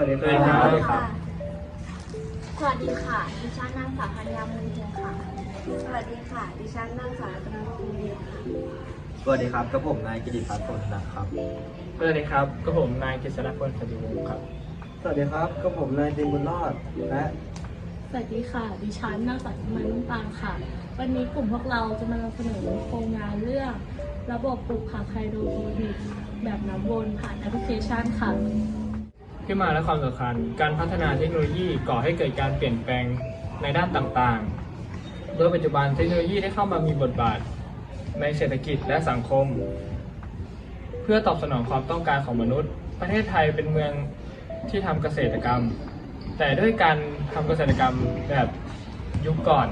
วัสดีคสวัสดีครัรับบสวัสดีค่ะ ดิฉันนางสาวธัญญามูลเพียงค่ะ สวัสดีค่ะ ดิฉันนางสาวรัตนพงษ์เรียนค่ะ สวัสดีครับกับผมนายกิติพัฒน์ผลนะครับ สวัสดีครับก็ผมนายกฤษณพลสติวงศ์ครับ สวัสดีครับกับผมนายตินบุญรอดและสวัสดีค่ะ ดิฉันนางสาวมันนุ่มตาลค่ะ วันนี้กลุ่มพวกเราจะมานำเสนอโครงงานเรื่อง ระบบปลูกผักไฮโดรโปนิกแบบน้ำวนผ่านแอปพลิเคชันค่ะ ที่มาและความสำคัญ การพัฒนาเทคโนโลยีก่อให้เกิดการเปลี่ยนแปลงในด้านต่างๆ โดยปัจจุบันเทคโนโลยีได้เข้ามามีบทบาทในเศรษฐกิจและสังคม เพื่อตอบสนองความต้องการของมนุษย์ ประเทศไทยเป็นเมืองที่ทำเกษตรกรรม แต่ด้วยการทำเกษตรกรรมแบบยุคก่อน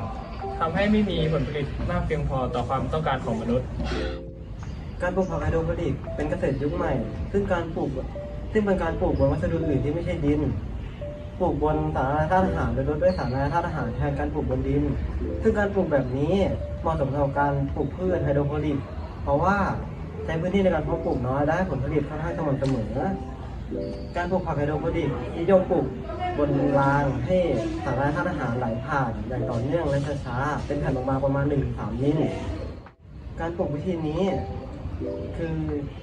ทำให้ไม่มีผลผลิตมากเพียงพอต่อความต้องการของมนุษย์ การปลูกผักไฮโดรโปนิกเป็นเกษตรยุคใหม่ ซึ่งการปลูก ซึ่งเป็นการปลูกบนวัสดุอื่นที่ไม่ใช่ดิน ปลูกบนสารธาตุอาหารโดยลดด้วยสารธาตุอาหารแทนการปลูกบนดิน ซึ่งการปลูกแบบนี้เหมาะสมกับการปลูกพืชไฮโดรโปนิกเพราะว่าใช้พื้นที่ในการเพาะปลูกน้อยได้ผลผลิตค่อนข้างสม่ำเสมอ การปลูกผักไฮโดรโปนิกนิยมปลูกบนรางให้สารธาตุอาหารไหลผ่านอย่างต่อเนื่องและช้าๆเป็นแผ่นออกมาประมาณ 1-3มิลการปลูกวิธีนี้ คือ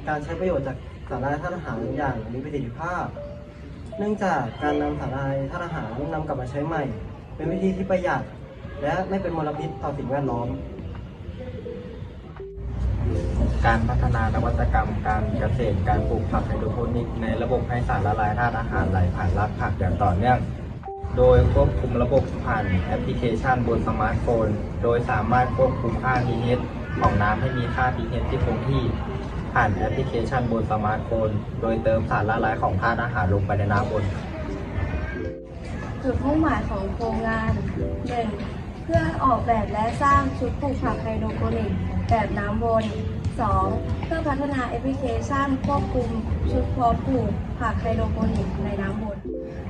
การใช้ประโยชน์จาก สารธาตุอาหารอย่างมีประสิทธิภาพ เนื่องจากการนำสารธาตุอาหารนำกลับมาใช้ใหม่ เป็นวิธีที่ประหยัด และไม่เป็นมลพิษต่อสิ่งแวดล้อม การพัฒนานวัตกรรม การเกษตรการปลูกผักไฮโดรโปนิกในระบบให้สารละลายธาตุอาหารไหลผ่านรากผักอย่างต่อเนื่องโดยควบคุมระบบผ่านแอปพลิเคชันบนสมาร์ทโฟน โดยสามารถควบคุมค่า pH ของน้ำให้มีค่า pH ที่คงที่ ผ่านแอปพลิเคชันบนสมาร์ทโฟน โดยเติมสารละลายของธาตุอาหารลงไปในน้ำบนจุดมุ่งหมายของโครงงาน 1. เพื่อออกแบบและสร้างชุดปลูกผักไฮโดรโปนิกแบบน้ำวน 2. เพื่อพัฒนาแอปพลิเคชันควบคุมชุดเพาะปลูกผักไฮโดรโปนิกในน้ำวน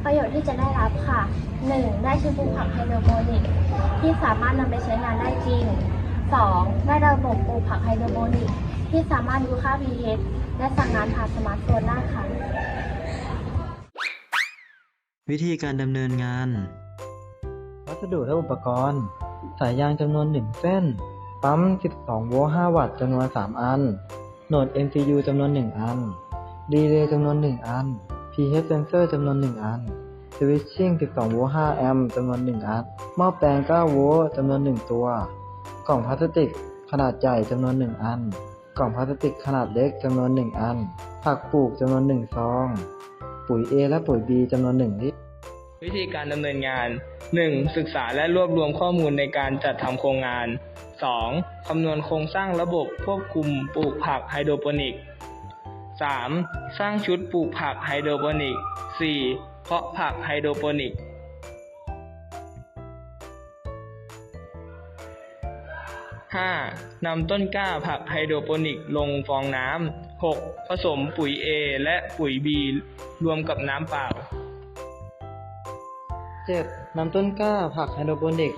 ประโยชน์ที่จะได้รับค่ะ 1. ได้ชุดปลูกผักไฮโดรโปนิกที่สามารถนำไปใช้งานได้จริง 2. ได้ระบบปลูกผักไฮโดรโปนิก ที่สามารถดูค่า pH และสั่งงานผ่านสมาร์ทโฟนได้ค่ะ วิธีการดำเนินงาน วัสดุและอุปกรณ์ สายยางจำนวน 1 เส้น ปั๊ม 12 โวลต์ 5 วัตต์จำนวน 3 อัน โหนด MCU จำนวน 1 อันรีเลย์จำนวน 1 อัน pH sensor จำนวน 1 อัน switching 12 โวลต์ 5 แอมป์จำนวน 1 อัน หม้อแปลง 9 โวลต์จำนวน 1 ตัว กล่องพลาสติกขนาดใหญ่จำนวน 1 อัน กล่องพลาสติกขนาดเล็กจำนวน 1 อัน ผักปลูกจำนวน 1 ซอง ปุ๋ย A และปุ๋ย B จำนวน 1 ลิตร วิธีการดำเนินงาน 1. ศึกษาและรวบรวมข้อมูลในการจัดทำโครงงาน 2. คำนวณโครงสร้างระบบควบคุมปลูกผักไฮโดรโปนิก 3. สร้างชุดปลูกผักไฮโดรโปนิก 4. เพาะผักไฮโดรโปนิก 5. นำต้นกล้าผักไฮโดรโปนิกลงฟองน้ำ 6. ผสมปุ๋ย A และปุ๋ย B รวมกับน้ำเปล่า 7. นำต้นกล้าผักไฮโดรโปนิก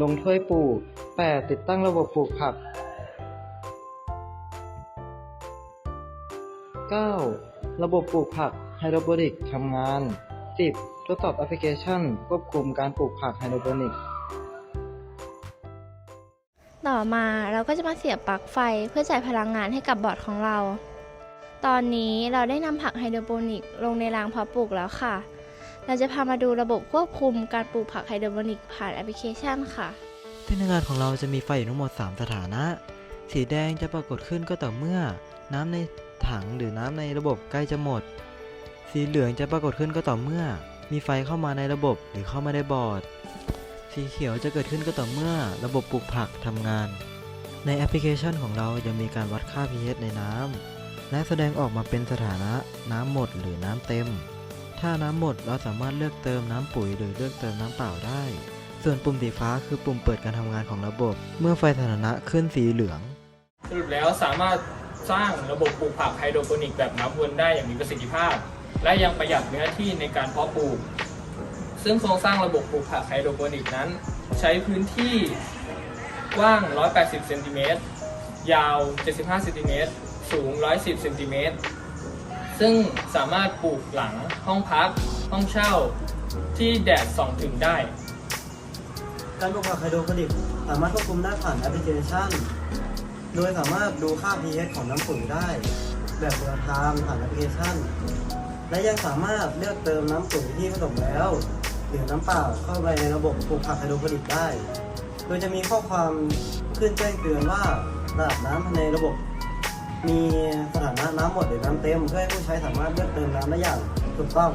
ลงถ้วยปลูก 8. ติดตั้งระบบปลูกผัก 9. ระบบปลูกผักไฮโดรโปนิกทำงาน 10. ทดสอบแอปพลิเคชันควบคุมการปลูกผักไฮโดรโปนิก ต่อมาเราก็จะมาเสียบปลั๊กไฟเพื่อจ่ายพลังงานให้กับบอร์ดของเรา ตอนนี้เราได้นำผักไฮโดรโปนิกลงในรางเพาะปลูกแล้วค่ะ เราจะพามาดูระบบควบคุมการปลูกผักไฮโดรโปนิกผ่านแอปพลิเคชันค่ะที่ในงานของเราจะมีไฟอยู่ทั้งหมด 3 สถานะ สีแดงจะปรากฏขึ้นก็ต่อเมื่อ น้ำในถังหรือน้ำในระบบใกล้จะหมด สีเหลืองจะปรากฏขึ้นก็ต่อเมื่อ มีไฟเข้ามาในระบบหรือเข้ามาในบอร์ด สีเขียวจะเกิดขึ้นก็ต่อเมื่อระบบปลูกผักทำงาน ในแอปพลิเคชันของเรายังมีการวัดค่า pH ในน้ำและแสดงออกมาเป็นสถานะน้ำหมดหรือน้ำเต็ม ถ้าน้ำหมดเราสามารถเลือกเติมน้ำปุ๋ยหรือเลือกเติมน้ำเปล่าได้ ส่วนปุ่มสีฟ้าคือปุ่มเปิดการทำงานของระบบ เมื่อไฟสถานะขึ้นสีเหลือง สรุปแล้วสามารถสร้างระบบปลูกผักไฮโดรโปนิกแบบน้ำวนได้อย่างมีประสิทธิภาพ และยังประหยัดเนื้อที่ในการเพาะปลูก ซึ่งโครงสร้างระบบปลูกผักไฮโดรโปนิกนั้น ใช้พื้นที่กว้าง 180 เซนติเมตร ยาว 75 เซนติเมตร สูง 110 เซนติเมตร ซึ่งสามารถปลูกหลังห้องพัก ห้องเช่า ที่แดดส่องถึงได้ การปลูกผักไฮโดรโปนิกสามารถควบคุมได้ผ่านแอปพลิเคชัน โดยสามารถดูค่า pH ของน้ำปุ๋ยได้ แบบเรียลไทม์ผ่านแอปพลิเคชัน และยังสามารถเลือกเติมน้ำปุ๋ยที่ผสมแล้ว หรือน้ำเปล่าเข้าไปในระบบปลูกผักไฮโดรโปนิกได้ โดยจะมีข้อความขึ้นแจ้งเตือนว่าระดับน้ำในระบบ มีสถานะน้ำหมดหรือน้ำเต็ม เพื่อให้ผู้ใช้สามารถเลือกเติมน้ำได้อย่างถูกต้อง